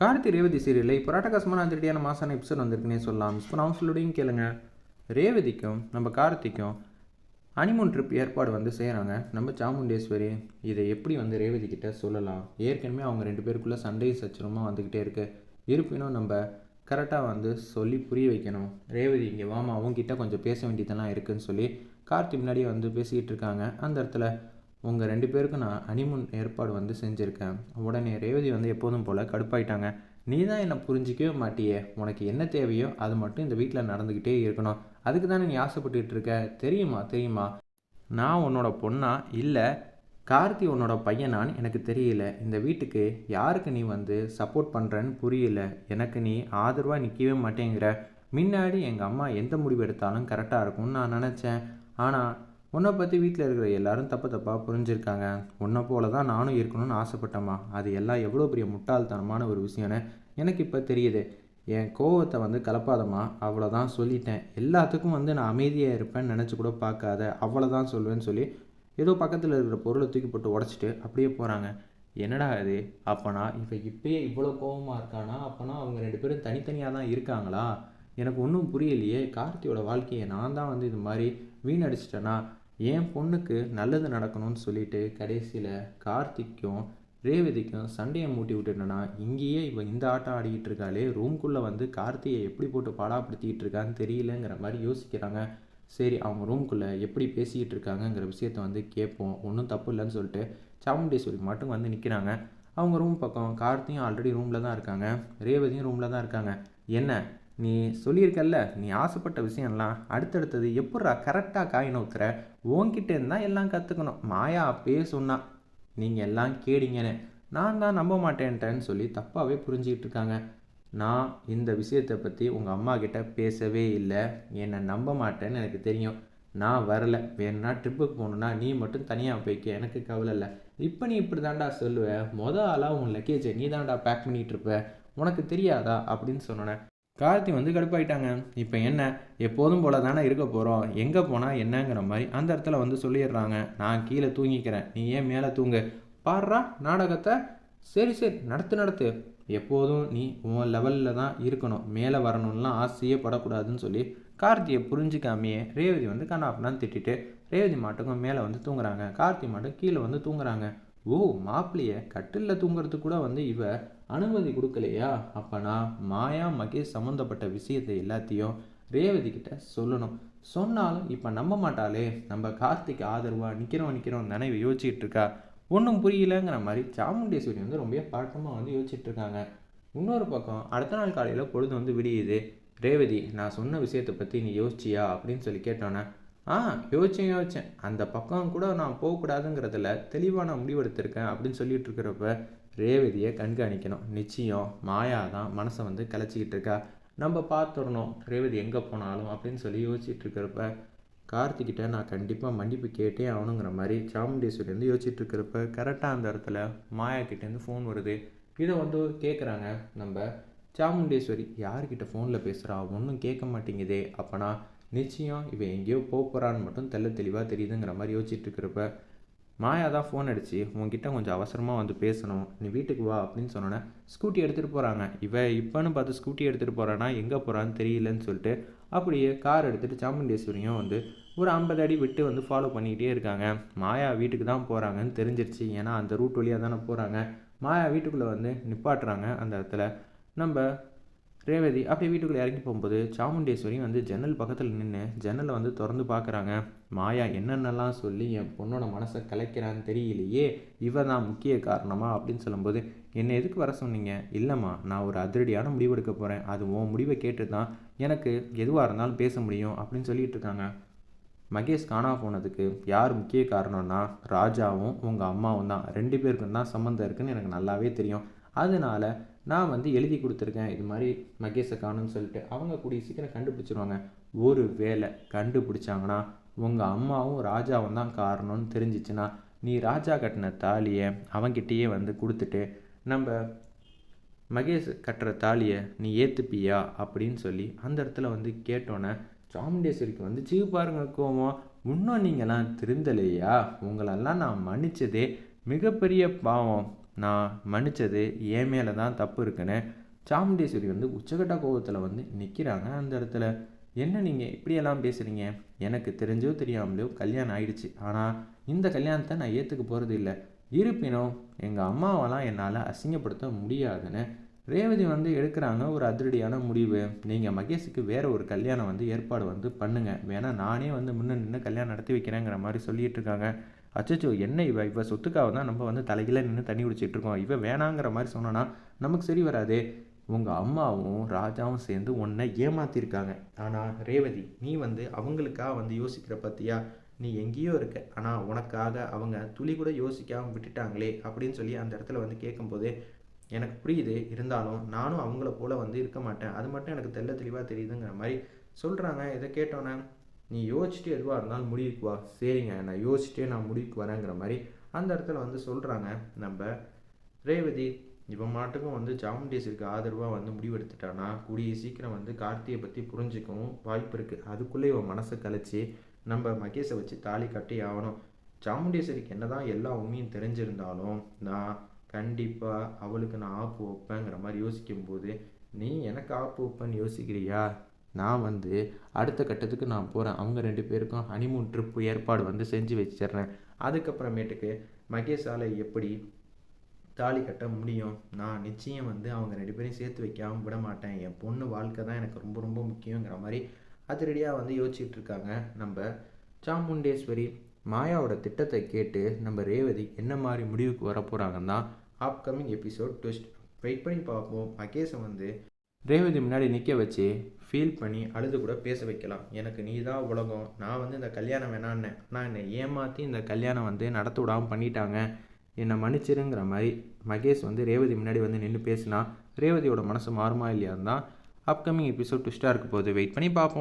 கார்த்தி ரேவதி சீரியலில் இப்போ ராட்டகாசமான அதிரடியான மாசான எபிசோட் வந்திருக்குன்னே சொல்லலாம். இப்போ நான் சொல்லுடையும் கேளுங்க. ரேவதிக்கும் நம்ம கார்த்திக்கும் ஹனிமூன் ட்ரிப் ஏற்பாடு வந்து செய்கிறாங்க நம்ம சாமுண்டேஸ்வரி இதை எப்படி வந்து ரேவதி கிட்ட சொல்லலாம்? ஏற்கனவே அவங்க ரெண்டு பேருக்குள்ளே சண்டை சச்சரமாக வந்துக்கிட்டே இருக்கு. இருப்பினும் நம்ம கரெக்டாக வந்து சொல்லி புரிய வைக்கணும். ரேவதி இங்கே வாமா அவங்ககிட்ட கொஞ்சம் பேச வேண்டியதெல்லாம் இருக்குதுன்னு சொல்லி கார்த்தி முன்னாடியே வந்து பேசிக்கிட்டு இருக்காங்க. அந்த இடத்துல உங்கள் ரெண்டு பேருக்கும் நான் அனிமுன் ஏற்பாடு வந்து செஞ்சுருக்கேன். உடனே ரேவதி வந்து எப்போதும் போல் கடுப்பாயிட்டாங்க. நீ தான் என்னை புரிஞ்சிக்கவே மாட்டியே. உனக்கு என்ன தேவையோ அது மட்டும் இந்த வீட்டில் நடந்துக்கிட்டே இருக்கணும். அதுக்கு தானே நீ ஆசைப்பட்டுக்கிட்டு இருக்க? தெரியுமா? தெரியுமா? நான் உன்னோட பொண்ணா? இல்லை. கார்த்தி உன்னோட பையனான்னு எனக்கு தெரியல. இந்த வீட்டுக்கு யாருக்கு நீ வந்து சப்போர்ட் பண்ணுறன்னு புரியல. எனக்கு நீ ஆதரவாக நிற்கவே மாட்டேங்கிற. முன்னாடி எங்கள் அம்மா எந்த முடிவு எடுத்தாலும் கரெக்டாக இருக்கும்னு நான் நினச்சேன். ஆனால் உன்னை பற்றி வீட்டில் இருக்கிற எல்லாரும் தப்பு தப்பாக புரிஞ்சிருக்காங்க. உன்னை போல தான் நானும் இருக்கணும்னு ஆசைப்பட்டேம்மா. அது எல்லாம் எவ்வளோ பெரிய முட்டாள்தனமான ஒரு விஷயம்னு எனக்கு இப்போ தெரியுது. என் கோவத்தை வந்து கலப்பாதம்மா. அவ்வளோதான் சொல்லிட்டேன். எல்லாத்துக்கும் வந்து நான் அமைதியாக இருப்பேன்னு நினச்சி கூட பார்க்காத. அவ்வளோதான் சொல்லுவேன்னு சொல்லி ஏதோ பக்கத்தில் இருக்கிற பொருளை தூக்கி போட்டு உடச்சிட்டு அப்படியே போகிறாங்க என்னடா இது? அப்போனா இப்போ இப்பயே இவ்வளோ கோபமாக இருக்கானா? அப்போனா அவங்க ரெண்டு பேரும் தனித்தனியாக தான் இருக்காங்களா? எனக்கு ஒன்றும் புரியலையே. கார்த்தியோட வாழ்க்கையை நான் தான் வந்து இது மாதிரி வீணடிச்சிட்டேனா? என் பொண்ணுக்கு நல்லது நடக்கணும்னு சொல்லிட்டு கடைசியில் கார்த்திக்கும் ரேவதிக்கும் சண்டையை மூட்டி விட்டுட்டேன்னா இங்கேயே இவன் இந்த ஆட்டம் ஆடிக்கிட்டு இருக்காளே ரூம்குள்ளே வந்து கார்த்தியை எப்படி போட்டு பாடாப்படுத்திக்கிட்டு இருக்கான்னு தெரியலங்கிற மாதிரி யோசிக்கிறாங்க. சரி அவங்க ரூம்குள்ளே எப்படி பேசிக்கிட்டு இருக்காங்கங்கிற விஷயத்த வந்து கேட்போம். ஒன்றும் தப்பு இல்லைன்னு சொல்லிட்டு சாமுண்டேஸ்வரி மட்டும் வந்து நிற்கிறாங்க அவங்க ரூம் பக்கம் கார்த்தியும் ஆல்ரெடி ரூமில் தான் இருக்காங்க. ரேவதியும் ரூமில் தான் இருக்காங்க. என்ன? நீ சொல்லியிருக்கல்ல நீ ஆசைப்பட்ட விஷயம்லாம் அடுத்தடுத்தது எப்பட்றா கரெக்டாக காய் நோக்கிற? உன்கிட்டேருந்து தான் எல்லாம் கற்றுக்கணும் மாயா அப்பயே சொன்னா நீங்கள் எல்லாம் கேடிங்கன்னு. நான் தான் நம்ப மாட்டேன்ட்டேன்னு சொல்லி தப்பாகவே புரிஞ்சிக்கிட்டு இருக்காங்க. நான் இந்த விஷயத்தை பற்றி உங்கள் அம்மா கிட்ட பேசவே இல்லை. என்னை நம்ப மாட்டேன்னு எனக்கு தெரியும். நான் வரல. வேணும்னா ட்ரிப்புக்கு போகணுன்னா நீ மட்டும் தனியாக போய்க்க. எனக்கு கவலை இல்லை. இப்போ நீ இப்படி தாண்டா சொல்லுவேன் மொதல் ஆளாக உன் லக்கேஜை நீ தாண்டா பேக் பண்ணிகிட்டு இருப்ப. உனக்கு தெரியாதா? அப்படின்னு சொன்னேன் கார்த்தி வந்து கடுப்பாயிட்டாங்க. இப்போ என்ன? எப்போதும் போல தானே இருக்க போகிறோம் எங்கே போனால் என்னங்கிற மாதிரி அந்த இடத்துல வந்து சொல்லிடுறாங்க. நான் கீழே தூங்கிக்கிறேன். நீ ஏன் மேலே தூங்கு? பாடுறா நாடகத்தை. சரி சரி. நடத்து நடத்து. எப்போதும் நீ உன் லெவலில் தான் இருக்கணும். மேலே வரணும்லாம் ஆசையே படக்கூடாதுன்னு சொல்லி கார்த்தியை புரிஞ்சிக்காமையே ரேவதி வந்து கண்ணாப்பெல்லாம் திட்டிட்டு ரேவதி மாட்டுக்கும் மேலே வந்து தூங்குறாங்க. கார்த்தி மாட்டும் கீழே வந்து தூங்குறாங்க. ஓ மாப்பிள்ளைய கட்டிலில் தூங்குறதுக்கு கூட வந்து இவ அனுமதி கொடுக்கலையா? அப்பனா மாயா மகேஷ் சம்மந்தப்பட்ட விஷயத்தை எல்லாத்தையும் ரேவதி கிட்ட சொல்லணும். சொன்னாலும் இப்போ நம்ப மாட்டாளே. நம்ம கார்த்திக் ஆதரவாக நிற்கிறோம் நிற்கிறோம் நினைவு யோசிச்சுட்டு இருக்கா? ஒன்றும் புரியலங்கிற மாதிரி சாமுண்டேஸ்வரி வந்து ரொம்ப பழக்கமாக வந்து யோசிச்சுட்டு இருக்காங்க. இன்னொரு பக்கம் அடுத்த நாள் காலையில் பொழுது வந்து விடியுது. ரேவதி நான் சொன்ன விஷயத்தை பற்றி நீ யோசிச்சியா? அப்படின்னு சொல்லி கேட்டோன்னே ஆ யோசிச்சேன் யோசிச்சேன். அந்த பக்கம் கூட நான் போகக்கூடாதுங்கிறதுல தெளிவாக நான் முடிவெடுத்திருக்கேன் அப்படின்னு சொல்லிட்டு இருக்கிறப்ப ரேவதியை கண்காணிக்கணும். நிச்சயம் மாயா தான் மனசை வந்து கலைச்சிக்கிட்டு இருக்கா. நம்ம பார்த்துடணும் ரேவதி எங்கே போனாலும் அப்படின்னு சொல்லி யோசிச்சுட்டு இருக்கிறப்ப கார்த்திகிட்ட நான் கண்டிப்பாக மன்னிப்பு கேட்டே ஆகணுங்கிற மாதிரி சாமுண்டேஸ்வரிலேருந்து வந்து யோசிச்சுட்டு இருக்கிறப்ப கரெக்டாக அந்த இடத்துல மாயா கிட்டேருந்து ஃபோன் வருது. இதை வந்து கேட்குறாங்க நம்ம சாமுண்டேஸ்வரி. யார்கிட்ட ஃபோனில் பேசுகிறா ஒன்றும் கேட்க மாட்டேங்குதே. அப்போனா நிச்சயம் இவன் எங்கேயோ போக போகிறான்னு மட்டும் தெல்ல தெளிவாக தெரியுதுங்கிற மாதிரி யோசிச்சுட்டு இருக்கிறப்ப மாயா தான் ஃபோன் அடிச்சு உங்ககிட்ட கொஞ்சம் அவசரமாக வந்து பேசணும். நீ வீட்டுக்கு வா அப்படின்னு சொன்னோன்னே ஸ்கூட்டி எடுத்துகிட்டு போகிறாங்க இவன் இப்போன்னு பார்த்து ஸ்கூட்டி எடுத்துகிட்டு போகிறான்னா எங்கே போகிறான்னு தெரியலன்னு சொல்லிட்டு அப்படியே கார் எடுத்துகிட்டு சாமுண்டேஸ்வரியும் வந்து ஒரு ஐம்பது அடி விட்டு வந்து ஃபாலோ பண்ணிக்கிட்டே இருக்காங்க. மாயா வீட்டுக்கு தான் போகிறாங்கன்னு தெரிஞ்சிருச்சு. ஏன்னா அந்த ரூட் வழியாக தானே போகிறாங்க மாயா வீட்டுக்குள்ளே வந்து நிப்பாட்டுறாங்க அந்த இடத்துல. நம்ம ரேவதி அப்படியே வீட்டுக்குள்ளே இறங்கி போகும்போது சாமுண்டேஸ்வரி வந்து ஜன்னல் பக்கத்தில் நின்று ஜன்னலை வந்து திறந்து பார்க்குறாங்க. மாயா என்னென்னலாம் சொல்லி என் பொண்ணோட மனசை கலைக்கிறான்னு தெரியலையே. இவ தான் முக்கிய காரணமா? அப்படின்னு சொல்லும்போது என்னை எதுக்கு வர சொன்னீங்க? இல்லைம்மா நான் ஒரு அதிரடியான முடிவு எடுக்க போகிறேன் அது உன் முடிவை கேட்டு தான் எனக்கு எதுவாக இருந்தாலும் பேச முடியும் அப்படின்னு சொல்லிட்டு இருக்காங்க. மகேஷ் காணா போனதுக்கு யார் முக்கிய காரணம்னா ராஜாவும் உங்கள் அம்மாவும் தான். ரெண்டு பேருக்கும் தான் சம்மந்தம் இருக்குன்னு எனக்கு நல்லாவே தெரியும். அதனால நான் வந்து எழுதி கொடுத்துருக்கேன் இது மாதிரி மகேஷை காணும்னு சொல்லிட்டு அவங்க கூடிய சீக்கிரம் கண்டுபிடிச்சிருவாங்க. ஒரு வேலை கண்டுபிடிச்சாங்கன்னா உங்கள் அம்மாவும் ராஜாவும் தான் காரணம்னு தெரிஞ்சிச்சுன்னா நீ ராஜா கட்டின தாலியை அவங்கிட்டயே வந்து கொடுத்துட்டு நம்ம மகேஷ் கட்டுற தாலியை நீ ஏற்றுப்பியா அப்படின்னு சொல்லி அந்த இடத்துல வந்து கேட்டோன்னே சாமுண்டேஸ்வரிக்கு வந்து சீ பாருங்க கோவம் இன்னும் நீங்களாம் திருந்தலையா? உங்களெல்லாம் நான் மன்னிச்சதே மிகப்பெரிய பாவம். நான் மன்னிச்சது என் மேலே தான் தப்பு இருக்குன்னு சாமுண்டேஸ்வரி வந்து உச்சகட்ட கோபத்தில் வந்து நிற்கிறாங்க அந்த இடத்துல. என்ன நீங்கள் இப்படியெல்லாம் பேசுகிறீங்க எனக்கு தெரிஞ்சோ தெரியாமலையோ கல்யாணம் ஆயிடுச்சு. ஆனால் இந்த கல்யாணத்தை நான் ஏற்றுக்க போகிறது இல்லை. இருப்பினும் எங்கள் அம்மாவெல்லாம் என்னால் அசிங்கப்படுத்த முடியாதுன்னு ரேவதி வந்து எடுக்கிறாங்க ஒரு அதிரடியான முடிவு. நீங்கள் மகேஷுக்கு வேறு ஒரு கல்யாணம் வந்து ஏற்பாடு வந்து பண்ணுங்கள் வேணால் நானே வந்து முன்ன நின்று கல்யாணம் நடத்தி வைக்கிறேங்கிற மாதிரி சொல்லிகிட்டு இருக்காங்க. அச்சோ என்ன இவ இவ சொத்துக்காக தான் நம்ம வந்து தலைகீழ நின்று தண்ணி குடிச்சிட்டு இருக்கோம். இவ வேணாங்கிற மாதிரி சொன்னோன்னா நமக்கு சரி வராதே. உங்கள் அம்மாவும் ராஜாவும் சேர்ந்து உன்னை ஏமாத்திருக்காங்க. ஆனால் ரேவதி நீ வந்து அவங்களுக்காக வந்து யோசிக்கிற பற்றியா நீ எங்கேயோ இருக்க. ஆனால் உனக்காக அவங்க துளி கூட யோசிக்காமல் விட்டுட்டாங்களே அப்படின்னு சொல்லி அந்த இடத்துல வந்து கேட்கும்போது எனக்கு புரியுது. இருந்தாலும் நானும் அவங்கள போல் வந்து இருக்க மாட்டேன். அது மட்டும் எனக்கு தெல்ல தெளிவாக தெரியுதுங்கிற மாதிரி சொல்கிறாங்க இதை கேட்டோன்னே நீ யோசிச்சுட்டு எதுவாக இருந்தாலும் முடிவுக்கு வா. சரிங்க நான் யோசிச்சுட்டே நான் முடிவுக்கு வரேங்கிற மாதிரி அந்த இடத்துல வந்து சொல்கிறாங்க நம்ம ரேவதி இவன் மாட்டுக்கும் வந்து சாமுண்டேஸ்வரிக்கு ஆதரவாக வந்து முடிவெடுத்துட்டானா? கூடிய சீக்கிரம் வந்து கார்த்தியை பற்றி புரிஞ்சுக்கவும் வாய்ப்பு இருக்குது அதுக்குள்ளே இவன் மனசை கழிச்சு நம்ம மகேஷை வச்சு தாலி கட்டி ஆகணும். சாமுண்டேஸ்வரிக்கு என்னதான் எல்லா உண்மையும் தெரிஞ்சிருந்தாலும் நான் கண்டிப்பாக அவளுக்கு நான் ஆப்பு வைப்பேங்கிற மாதிரி யோசிக்கும்போது நீ எனக்கு ஆப்பு வைப்பேன்னு யோசிக்கிறியா? நான் வந்து அடுத்த கட்டத்துக்கு நான் போகிறேன் அவங்க ரெண்டு பேருக்கும் ஹனிமூன் ட்ரிப்பு ஏற்பாடு வந்து செஞ்சு வச்சிடுறேன். அதுக்கப்புறமேட்டுக்கு மகேஷால் எப்படி தாலி கட்ட முடியும்? நான் நிச்சயம் வந்து அவங்க ரெண்டு பேரையும் சேர்த்து வைக்காமல் விட மாட்டேன். என் பொண்ணு வாழ்க்கை தான் எனக்கு ரொம்ப ரொம்ப முக்கியங்கிற மாதிரி அதிரடியாக வந்து யோசிச்சுட்டு இருக்காங்க. நம்ம சாமுண்டேஸ்வரி மாயாவோட திட்டத்தை கேட்டு நம்ம ரேவதி என்ன மாதிரி முடிவுக்கு வர போகிறாங்கன்னா தான் அப்கமிங் எபிசோட் ட்விஸ்ட் வெயிட் பண்ணி பார்ப்போம். மகேஷை வந்து ரேவதி முன்னாடி நிற்க வச்சு ஃபீல் பண்ணி அழுது கூட பேச வைக்கலாம். எனக்கு நீ தான் உலகம். நான் வந்து இந்த கல்யாணம் வேணான்னு. நான் என்னை ஏமாற்றி இந்த கல்யாணம் வந்து நடத்த விடாமல் பண்ணிட்டாங்க. என்னை மன்னிச்சிருங்கிற மாதிரி மகேஷ் வந்து ரேவதி முன்னாடி வந்து நின்று பேசினா ரேவதியோட மனசு மாறுமா இல்லையா தான் அப்கமிங் எபிசோட் ட்விஸ்ட்டாக இருக்க போது வெயிட் பண்ணி பார்ப்போம்.